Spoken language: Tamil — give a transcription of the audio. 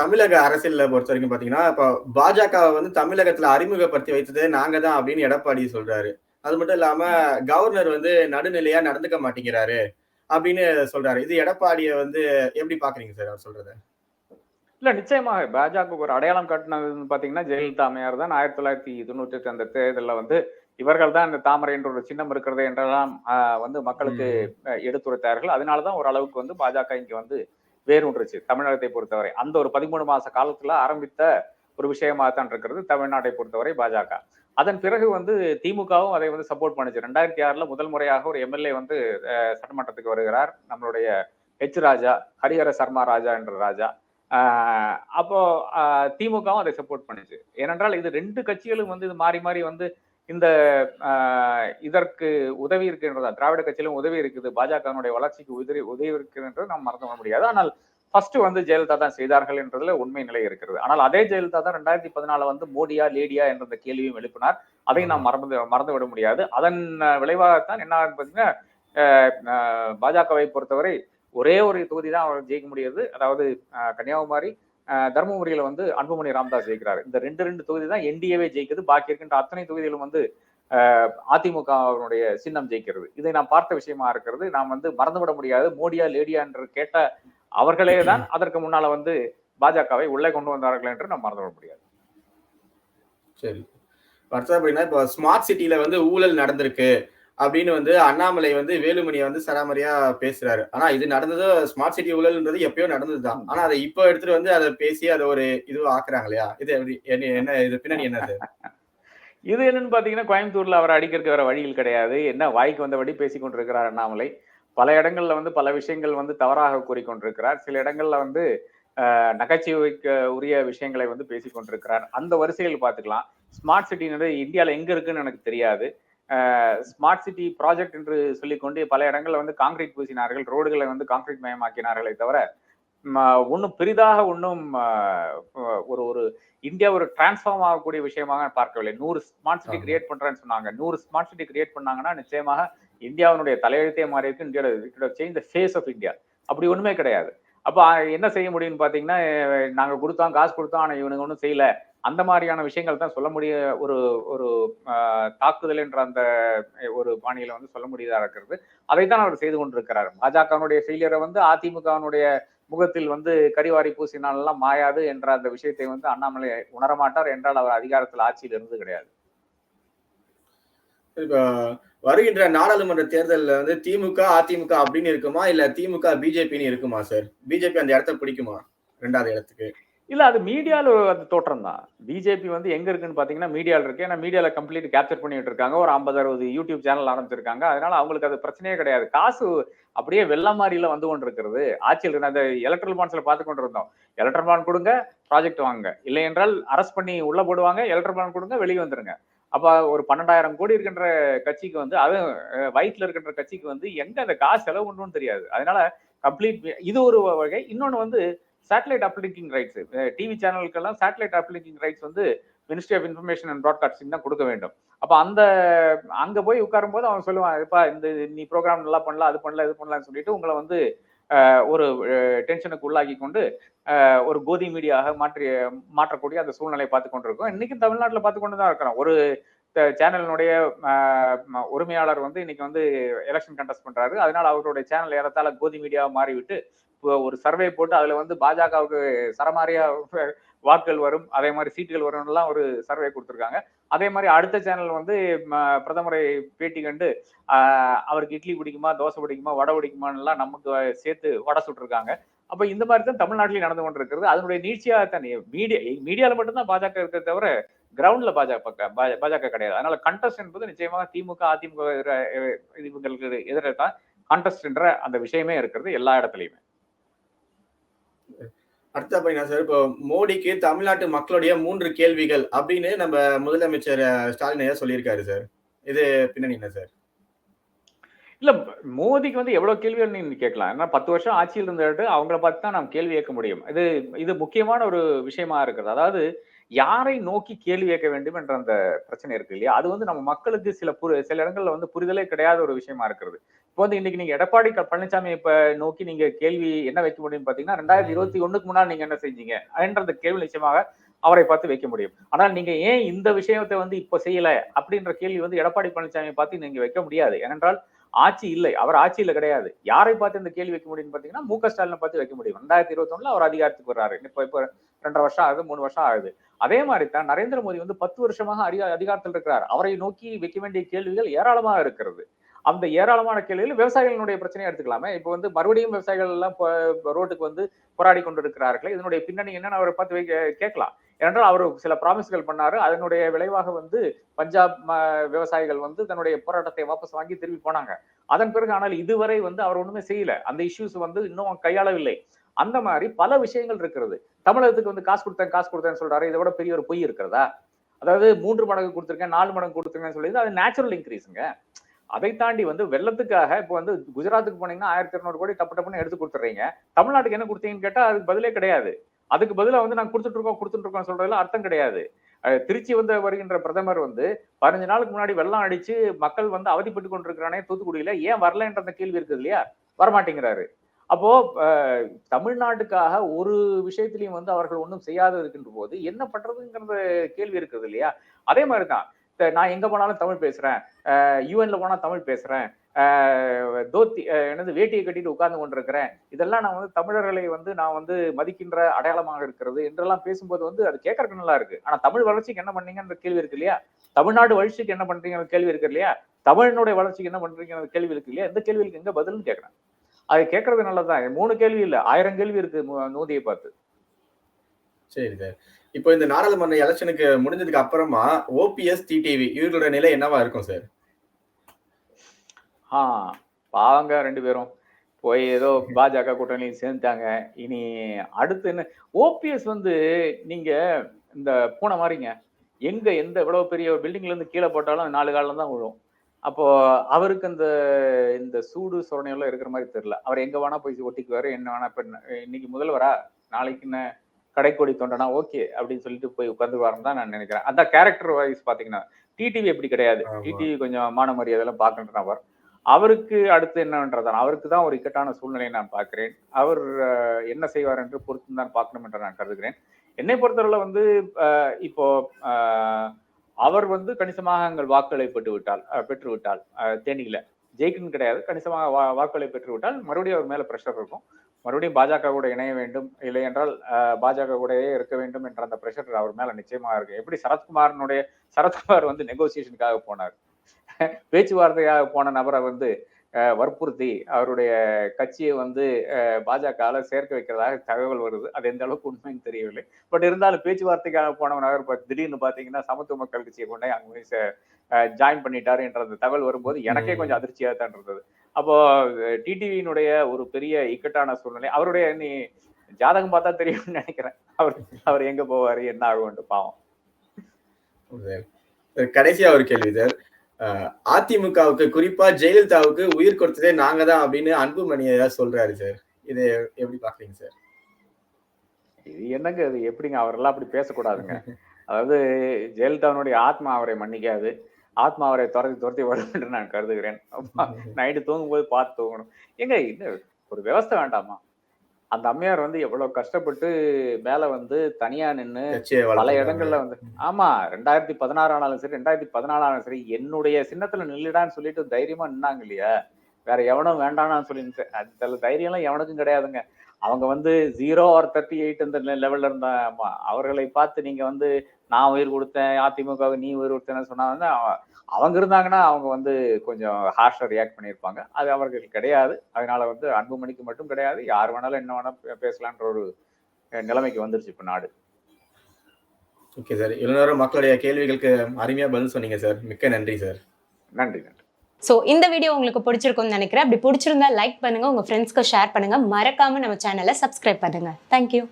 தமிழக அரசியல்ல பொறுத்த வரைக்கும் பாத்தீங்கன்னா இப்போ பாஜக வந்து தமிழகத்துல அறிமுகப்படுத்தி வைத்தது நாங்க தான் அப்படின்னு எடப்பாடி சொல்றாரு. அது மட்டும் இல்லாம கவர்னர் வந்து நடுநிலையா நடந்துக்க மாட்டேங்கிறாரு அப்படின்னு சொல்றாரு. இது எடப்பாடிய வந்து எப்படி பாக்குறீங்க சார் அவர் சொல்றத? இல்ல நிச்சயமாக பாஜக ஒரு அடையாளம் காட்டினது பாத்தீங்கன்னா ஜெயலலிதா அம்மையார் தான். ஆயிரத்தி தொள்ளாயிரத்தி தொண்ணூற்றி எட்டு அந்த தேர்தலில் வந்து இவர்கள் தான் இந்த தாமரை என்ற ஒரு சின்னம் இருக்கிறது என்றெல்லாம் வந்து மக்களுக்கு எடுத்துரைத்தார்கள். அதனாலதான் ஓரளவுக்கு வந்து பாஜக இங்க வந்து வேரூன்றுச்சு தமிழகத்தை பொறுத்தவரை. அந்த ஒரு பதிமூணு மாச காலத்துல ஆரம்பித்த ஒரு விஷயமாகத்தான் இருக்கிறது தமிழ்நாட்டை பொறுத்தவரை பாஜக. அதன் பிறகு வந்து திமுகவும் அதை வந்து சப்போர்ட் பண்ணுச்சு. ரெண்டாயிரத்தி ஆறுல முதல் முறையாக ஒரு எம்எல்ஏ வந்து சட்டமன்றத்துக்கு வருகிறார். நம்மளுடைய ஹெச் ராஜா ஹரிஹர சர்மா ராஜா என்ற ராஜா. அப்போ திமுகவும் அதை சப்போர்ட் பண்ணுச்சு. ஏனென்றால் இது ரெண்டு கட்சிகளும் வந்து இது மாறி மாறி வந்து இந்த இதற்கு உதவி இருக்கின்றதா? திராவிட கட்சியிலும் உதவி இருக்குது. பாஜகனுடைய வளர்ச்சிக்கு உதவி உதவி இருக்குன்றது நாம் மறந்து முடியாது. ஆனால் ஃபர்ஸ்ட் வந்து ஜெயலலிதா தான் செய்தார்கள் என்றதுல உண்மை நிலை இருக்கிறது. ஆனால் அதே ஜெயலலிதா தான் ரெண்டாயிரத்தி பதினாலு வந்து மோடியா லேடியா என்ற கேள்வியும் எழுப்பினார். அதை நாம் மறந்து மறந்து விட முடியாது. அதன் விளைவாகத்தான் என்ன பார்த்தீங்கன்னா பாஜகவை பொறுத்தவரை ஒரே ஒரு தொகுதி தான் அவர் ஜெயிக்க முடியாது. அதாவது கன்னியாகுமரி தருமபுரியில வந்து அன்புமணி ராமதாஸ் ஜெயிக்கிறாரு. இந்த ரெண்டு ரெண்டு தொகுதி தான் என்டிஏவே ஜெயிக்குது. பாக்கி இருக்கின்ற அத்தனை தொகுதிகளும் வந்து அதிமுக அவருடைய சின்னம் ஜெயிக்கிறது. இதை நான் பார்த்த விஷயமா இருக்கிறது. நாம் வந்து மறந்துவிட முடியாது. மோடியா லேடியா என்று கேட்ட அவர்களே தான் அதற்கு முன்னால வந்து பாஜகவை உள்ளே கொண்டு வந்தார்கள் என்று நாம் மறந்துவிட முடியாது. சரி. அடுத்தது அப்படின்னா இப்போ ஸ்மார்ட் சிட்டில வந்து ஊழல் நடந்திருக்கு. அப்படின்னு வந்து அண்ணாமலை வந்து வேலுமணியை வந்து சராமரியா பேசுறாரு. ஆனா இது நடந்தது ஸ்மார்ட் சிட்டி ஊழல்ன்றது எப்பயோ நடந்ததுதான். ஆனா அதை இப்போ எடுத்துட்டு வந்து அதை பேசி அதை ஒரு இது ஆக்குறாங்க இல்லையா? இது என்ன இது பின்னணி என்னது? இது என்னன்னு பாத்தீங்கன்னா கோயம்புத்தூர்ல அவர் அடிக்கிறதுக்கு வேற வழியில் கிடையாது. என்ன வாய்க்கு வந்தபடி பேசி கொண்டிருக்கிறார் அண்ணாமலை. பல இடங்கள்ல வந்து பல விஷயங்கள் வந்து தவறாக கூறிக்கொண்டிருக்கிறார் சில இடங்கள்ல வந்து நகைச்சுவைக்கு உரிய விஷயங்களை வந்து பேசி கொண்டிருக்கிறார். அந்த வரிசைகள் பார்த்துக்கலாம். ஸ்மார்ட் சிட்டின்றது இந்தியாவில் எங்க இருக்குன்னு எனக்கு தெரியாது. ஸ்மார்ட் சிட்டி ப்ராஜெக்ட் என்று சொல்லிக்கொண்டு பல இடங்கள்ல வந்து காங்கிரீட் பூசினார்கள் ரோடுகளை வந்து காங்கிரீட் மயமாக்கினார்களே தவிர ஒன்றும் பெரிதாக ஒன்றும் ஒரு ஒரு இந்தியா ஒரு டிரான்ஸ்ஃபார்ம் ஆகக்கூடிய விஷயமாக பார்க்கவில்லை. நூறு ஸ்மார்ட் சிட்டி கிரியேட் பண்றேன்னு சொன்னாங்க. நூறு ஸ்மார்ட் சிட்டி கிரியேட் பண்ணாங்கன்னா நிச்சயமாக இந்தியாவினுடைய தலையெழுத்தே மாறி இருக்கு இந்தியாவில் change the face of India அப்படி ஒண்ணுமே கிடையாது. அப்போ என்ன செய்ய முடியும்னு பாத்தீங்கன்னா நாங்க கொடுத்தோம் காசு கொடுத்தோம் ஆனா இவனுங்க ஒன்றும் செய்யல. அந்த மாதிரியான விஷயங்கள் தான் சொல்ல முடிய ஒரு ஒரு தாக்குதல் என்ற அந்த ஒரு பாணியில வந்து சொல்ல முடியதா இருக்கிறது. அதைத்தான் அவர் செய்து கொண்டிருக்கிறார். பாஜகனுடைய ஃபெயிலியரை வந்து அதிமுகவினுடைய முகத்தில் வந்து கரிவாரி பூசினாலெல்லாம் மாயாது என்ற அந்த விஷயத்தை வந்து அண்ணாமலை உணரமாட்டார் என்றால் அவர் அதிகாரத்தில் ஆட்சியில் இருந்து கிடையாது. இப்போ வருகின்ற நாடாளுமன்ற தேர்தலில் வந்து திமுக அதிமுக அப்படின்னு இருக்குமா? இல்ல திமுக பிஜேபின்னு இருக்குமா சார்? பிஜேபி அந்த இடத்த பிடிக்குமா? ரெண்டாவது இடத்துக்கு. இல்ல அது மீடியால அது தோற்றம் தான் பிஜேபி வந்து எங்க இருக்குன்னு பாத்தீங்கன்னா மீடியால இருக்கு. ஏன்னா மீடியால கம்ப்ளீட் கேப்சர் பண்ணிட்டு இருக்காங்க. ஒரு ஐம்பது அறுபது யூடியூப் சேனல் ஆரம்பிச்சிருக்காங்க. அதனால அவங்களுக்கு அது பிரச்சனையே கிடையாது. காசு அப்படியே வெள்ள மாதிரில வந்து கொண்டு இருக்கிறது ஆட்சியில் அந்த எலக்ட்ரல் பாண்ட்ஸ்ல பார்த்து கொண்டு இருந்தோம் எலக்ட்ரல் பாண்ட் கொடுங்க ப்ராஜெக்ட் வாங்க இல்லை என்றால் அரெஸ்ட் பண்ணி உள்ள போடுவாங்க. எலக்ட்ரல் பாண்ட் கொடுங்க வெளியே வந்துருங்க. அப்ப ஒரு பன்னெண்டாயிரம் கோடி இருக்கின்ற கட்சிக்கு வந்து அது வயிற்றுல இருக்கின்ற கட்சிக்கு வந்து எங்க அந்த காசு செலவு பண்ணணும்னு தெரியாது. அதனால கம்ப்ளீட் இது ஒரு வகை. இன்னொன்னு வந்து சேட்டலைட் அப்ளிக்கிங் ரைட்ஸ் டிவி சேனலுக்கெல்லாம் சேட்டலைட் அப்ளிக்கிங் ரைட்ஸ் வந்து ministry of information and broadcasting தான் கொடுக்க வேண்டும். அப்போ அந்த அங்க போய் உட்காரும்போது அவன் சொல்லுவான் இப்போ இந்த நீ ப்ரோக்ராம் நல்லா பண்ணலாம் அது பண்ணலாம் இது பண்ணலாம்னு சொல்லிட்டு உங்களை வந்து ஒரு டென்ஷனுக்கு உள்ளாக்கி கொண்டு ஒரு கோதி மீடியாக மாற்றி மாற்றக்கூடிய அந்த சூழ்நிலையை பார்த்து கொண்டிருக்கோம். இன்னைக்கும் தமிழ்நாட்டில் பார்த்து கொண்டு தான் இருக்கிறோம். ஒரு சேனலினுடைய உரிமையாளர் வந்து இன்னைக்கு வந்து எலெக்ஷன் கண்டெஸ்ட் பண்றாரு. அதனால அவருடைய சேனல் ஏறத்தால கோதி மீடியாவை மாறிவிட்டு ஒரு சர்வே போட்டு அதுல வந்து பாஜகவுக்கு சரமாரியா வாக்குகள் வரும் அதே மாதிரி சீட்டுகள் வரும்லாம் ஒரு சர்வே கொடுத்துருக்காங்க. அதே மாதிரி அடுத்த சேனல் வந்து பிரதமரை பேட்டி கண்டு அவருக்கு இட்லி பிடிக்குமா தோசை பிடிக்குமா வடை பிடிக்குமான்லாம் நமக்கு சேர்த்து வடை சுட்டுருக்காங்க. அப்ப இந்த மாதிரி தான் தமிழ்நாட்டிலேயே நடந்து கொண்டிருக்கிறது. அதனுடைய நீட்சியாக தான் மீடியா மீடியாவில் மட்டும்தான் பாஜக இருக்கிறத தவிர கிரவுண்ட்ல பாஜக பாஜக கிடையாது. அதனால கண்டஸ்ட் என்பது நிச்சயமாக திமுக அதிமுக இவங்களுக்கு எதிராக தான் கான்டெஸ்ட் என்ற அந்த விஷயமே இருக்கிறது எல்லா இடத்துலையுமே. அடுத்த பையனா சார்? இப்போ மோடிக்கு தமிழ்நாட்டு மக்களுடைய மூன்று கேள்விகள் அப்படின்னு நம்ம முதலமைச்சர் ஸ்டாலின் ஐயா சொல்லியிருக்காரு சார். இது பின்னணி என்ன சார்? இல்ல மோடிக்கு வந்து எவ்வளவு கேள்விகள் நீங்க கேட்கலாம். ஏன்னா பத்து வருஷம் ஆட்சியில் இருந்துட்டு அவங்கள பார்த்து தான் நாம் கேள்வி கேட்க முடியும். இது இது முக்கியமான ஒரு விஷயமா இருக்கிறது. அதாவது யாரை நோக்கி கேள்வி கேட்க வேண்டும் என்ற அந்த பிரச்சனை இருக்கு இல்லையா? அது வந்து நம்ம மக்களுக்கு சில புரி சில இடங்கள்ல வந்து புரிதலே கிடையாத ஒரு விஷயமா இருக்கிறது. இப்போ வந்து இன்னைக்கு நீங்க எடப்பாடி பழனிசாமி இப்ப நோக்கி நீங்க கேள்வி என்ன வைக்க முடியும் பாத்தீங்கன்னா ரெண்டாயிரத்தி இருபத்தி ஒண்ணுக்கு முன்னால் நீங்க என்ன செஞ்சீங்க? என்ற கேள்வி நிச்சயமாக அவரை பார்த்து வைக்க முடியும். ஆனால் நீங்க ஏன் இந்த விஷயத்தை வந்து இப்ப செய்யல? அப்படின்ற கேள்வி வந்து எடப்பாடி பழனிசாமி பார்த்து நீங்க வைக்க முடியாது. ஏனென்றால் ஆட்சி இல்லை. அவர் ஆட்சியில கிடையாது. யாரை பார்த்து இந்த கேள்வி வைக்க முடியும்னு பாத்தீங்கன்னா மு க. ஸ்டாலினை பார்த்து வைக்க முடியும். ரெண்டாயிரத்தி இருபத்தி ஒண்ணுல அவர் அதிகாரத்துக்கு வர்றாரு. இப்ப இப்போ ரெண்டரை வருஷம் ஆகுது மூணு வருஷம் ஆகுது. அதே மாதிரி தான் நரேந்திர மோடி வந்து பத்து வருஷமாக அதிகா அதிகாரத்தில் இருக்கிறார். அவரை நோக்கி வைக்க வேண்டிய கேள்விகள் ஏராளமாக இருக்கிறது. அந்த ஏராளமான கேள்விகள் விவசாயிகளுடைய பிரச்சனையை எடுத்துக்கலாமே. இப்போ வந்து மறுபடியும் விவசாயிகள் எல்லாம் ரோட்டுக்கு வந்து போராடி கொண்டிருக்கிறார்கள். இதனுடைய பின்னணி என்னன்னு அவரை பார்த்து கேட்கலாம். ஏனென்றால் அவர் சில ப்ராமிஸ்கள் பண்ணாரு. அதனுடைய விளைவாக வந்து பஞ்சாப் விவசாயிகள் வந்து தன்னுடைய போராட்டத்தை வாபஸ் வாங்கி திரும்பி போனாங்க. அதன் பிறகு ஆனால் இதுவரை வந்து அவர் ஒண்ணுமே செய்யல. அந்த இஷ்யூஸ் வந்து இன்னும் கையாளவில்லை. அந்த மாதிரி பல விஷயங்கள் இருக்கிறது. தமிழகத்துக்கு வந்து காசு கொடுத்தேன் காசு கொடுத்தேன்னு சொல்றாரு. இதை விட பெரிய ஒரு பொய் இருக்கிறதா? அதாவது மூன்று மடங்கு கொடுத்துருக்கேன் நாலு மடங்கு கொடுத்துருக்கேன்னு சொல்லி அது நேச்சுரல் இன்க்ரீஸுங்க அதை தாண்டி வந்து வெள்ளத்துக்காக இப்போ வந்து குஜராத்துக்கு போனீங்கன்னா ஆயிரத்தி இருநூறு கோடி டப்பு டப்புன்னு எடுத்து கொடுத்துறீங்க. தமிழ்நாட்டுக்கு என்ன கொடுத்தீங்கன்னு கேட்டால் அதுக்கு பதிலே கிடையாது. அதுக்கு பதிலாக வந்து நாங்கள் கொடுத்துட்டு இருக்கோம் கொடுத்துட்டு இருக்கோம் சொல்றதுல அர்த்தம் கிடையாது. திருச்சி வந்து வருகின்ற பிரதமர் வந்து பதினஞ்சு நாளுக்கு முன்னாடி வெள்ளம் அடிச்சு மக்கள் வந்து அவதிப்பட்டு கொண்டிருக்கிறானே தூத்துக்குடியில. ஏன் வரலன்ற அந்த கேள்வி இருக்குது இல்லையா? வரமாட்டேங்கிறாரு. அப்போ தமிழ்நாட்டுக்காக ஒரு விஷயத்திலையும் வந்து அவர்கள் ஒன்றும் செய்யாது இருக்கின்ற போது என்ன பண்றதுங்கிறது கேள்வி இருக்குது இல்லையா? அதே மாதிரிதான். தான் நான் எங்க போனாலும் தமிழ் பேசுறேன். யூஎன்ல போனா தமிழ் பேசுறேன். தோத்தி என்னது வேட்டியை கட்டிட்டு உட்கார்ந்து கொண்டிருக்கிறேன். இதெல்லாம் நான் வந்து தமிழர்களை வந்து நான் வந்து மதிக்கின்ற அடையாளமாக இருக்கிறது என்றெல்லாம் பேசும்போது வந்து அது கேட்கறதுக்கு நல்லா இருக்கு. ஆனா தமிழ் வளர்ச்சிக்கு என்ன பண்ணீங்கன்ற கேள்வி இருக்கு இல்லையா? தமிழ்நாடு வளர்ச்சிக்கு என்ன பண்றீங்க கேள்வி இருக்கு இல்லையா? தமிழனுடைய வளர்ச்சிக்கு என்ன பண்றீங்கிற கேள்வி இருக்கு இல்லையா? இந்த கேள்விக்கு எங்க பதில்னு கேட்கறேன். அது கேட்கறது நல்லதுதான். மூணு கேள்வி இல்ல. ஆயிரம் கேள்வி இருக்கு நூதியை பார்த்து. சரி சார். இப்போ இந்த நாடாளுமன்ற எலெக்ஷனுக்கு முடிஞ்சதுக்கு அப்புறமா ஓபிஎஸ் டிடிவி இவர்களோட நிலை என்னவா இருக்கும் சார்? ஆ பாவங்க ரெண்டு பேரும். போய் ஏதோ பாஜக கூட்டணியில் சேர்ந்துட்டாங்க. இனி அடுத்து என்ன? ஓபிஎஸ் வந்து நீங்க இந்த பூனை மாதிரிங்க எங்க எந்த இவ்வளவு பெரிய பில்டிங்ல இருந்து கீழே போட்டாலும் நாலு காலம் தான் விழும். அப்போ அவருக்கு அந்த இந்த சூடு சுரணை எல்லாம் இருக்கிற மாதிரி தெரியல. அவர் எங்க வேணா போய் ஒட்டிக்குவாரு என்ன வேணா இப்ப இன்னைக்கு முதல்வரா? நாளைக்கு என்ன கடைக்கோடி தொண்டனா ஓகே அப்படின்னு சொல்லிட்டு போய் உட்காந்துருவாருன்னு தான் நான் நினைக்கிறேன். அதான் கேரக்டர் வைஸ் பாத்தீங்கன்னா டிடிவி எப்படி கிடையாது. டிடிவி கொஞ்சம் மான மரியாதையெல்லாம் பார்க்கின்ற நபர் அவருக்கு அடுத்து என்னன்றதான் அவருக்கு தான் ஒரு இக்கட்டான சூழ்நிலையை நான் பார்க்கிறேன். அவர் என்ன செய்வார் என்று பொறுத்து தான் பார்க்கணும் என்று நான் கருதுகிறேன். என்னை பொறுத்தவரை வந்து இப்போ அவர் வந்து கணிசமாக எங்கள் வாக்குகளை பெற்று விட்டால் அஹ், பெற்று விட்டால் தேனியில. ஜெயிக்கணும் கிடையாது. கணிசமாக வா- வாக்குகளை பெற்று விட்டால் மறுபடியும் அவர் மேல பிரஷர் இருக்கும். மறுபடியும் பாஜக கூட இணைய வேண்டும். இல்லை என்றால் அஹ், பாஜக கூடயே இருக்க வேண்டும் என்ற அந்த பிரஷர் அவர் மேல நிச்சயமா இருக்கு. எப்படி சரத்குமாரனுடைய சரத்குமார் வந்து நெகோசியேஷனுக்காக போனார். பேச்சுவார்த்தையாக போன நபரை வந்து அஹ், வற்புறுத்தி அவருடைய கட்சியை வந்து பாஜக சேர்க்க வைக்கிறதாக தகவல் வருது. அது எந்த அளவுக்கு உண்மைன்னு தெரியவில்லை. பட் இருந்தாலும் பேச்சுவார்த்தைக்காக போனவன் அவர் இப்ப திடீர்னு பாத்தீங்கன்னா சமத்துவ மக்கள் கட்சியை கொண்டே அங்க போய் ஜாயின் பண்ணிட்டாரு என்ற அந்த தகவல் வரும்போது எனக்கே கொஞ்சம் அதிர்ச்சியாக தான் இருந்தது. அப்போ டிடிவியினுடைய ஒரு பெரிய இக்கட்டான சூழ்நிலை. அவருடைய நீ ஜாதகம் பார்த்தா தெரியும்னு நினைக்கிறேன். அவர் அவர் எங்க போவாரு என்ன ஆகும்னு பாவம். கடைசியா ஒரு கேள்வி சார். அதிமுகவுக்கு குறிப்பா ஜெயலலிதாவுக்கு உயிர் கொடுத்ததே நாங்க தான் அப்படின்னு அன்புமணி ஏதாவது சொல்றாரு சார். இது எப்படி பாக்குறீங்க சார்? இது என்னங்க இது எப்படிங்க? அவரெல்லாம் அப்படி பேசக்கூடாதுங்க. அதாவது ஜெயலலிதாவினுடைய ஆத்மா அவரை மன்னிக்காது. ஆத்மா அவரை துரத்தி துரத்தி வரும் என்று நான் கருதுகிறேன். நைட்டு தூங்கும்போது பார்த்து தூங்கணும். ஏங்க இது ஒரு விவஸ்தை வேண்டாமா? அந்த அம்மையார் வந்து எவ்வளவு கஷ்டப்பட்டு மேல வந்து தனியா நின்னு கட்சியை பல. இடங்கள்ல வந்து ஆமா ரெண்டாயிரத்தி பதினாறு ஆனாலும் சரி ரெண்டாயிரத்தி பதினாலாலும் சரி என்னுடைய சின்னத்துல நில்லுடான்னு சொல்லிட்டு தைரியமா நின்னாங்க இல்லையா? வேற எவனும் வேண்டாம்னு சொல்லிட்டு அந்த தைரியம்லாம் எவனுக்கும் கிடையாதுங்க. அவங்க வந்து ஜீரோ ஆர் தேர்ட்டி எயிட் அந்த லெவல்ல இருந்தா ஆமா அவர்களை பார்த்து நீங்க வந்து நான் உயிர் கொடுத்தேன் அதிமுக நீ உயிர் கொடுத்தேன்னு சொன்னா வந்து அவ- அவங்க இருந்தாங்கன்னா அவங்க வந்து கொஞ்சம் ஹார்ஷா ரியாக்ட் பண்ணியிருப்பாங்க. அது அவர்கள் கிடையாது. அதனால வந்து அன்புமணிக்கு மட்டும் கிடையாது. யார் வேணாலும் என்ன வேணா பே- பேசலான்ற ஒரு நிலைமைக்கு வந்துருச்சு இப்ப நாடு. ஓகே சார் இவ்வளவு நேரம் மக்களுடைய கேள்விகளுக்கு அருமையா பதில் சொன்னீங்க சார் மிக்க நன்றி சார் நன்றி நன்றி. ஸோ இந்த வீடியோ உங்களுக்கு பிடிச்சிருக்கும்னு நினைக்கிறேன். அப்படி பிடிச்சிருந்தா லைக் பண்ணுங்க. உங்க ஃப்ரெண்ட்ஸ்க்கு ஷேர் பண்ணுங்க. மறக்காம நம்ம சேனலை சப்ஸ்கிரைப் பண்ணுங்க. தேங்க்யூ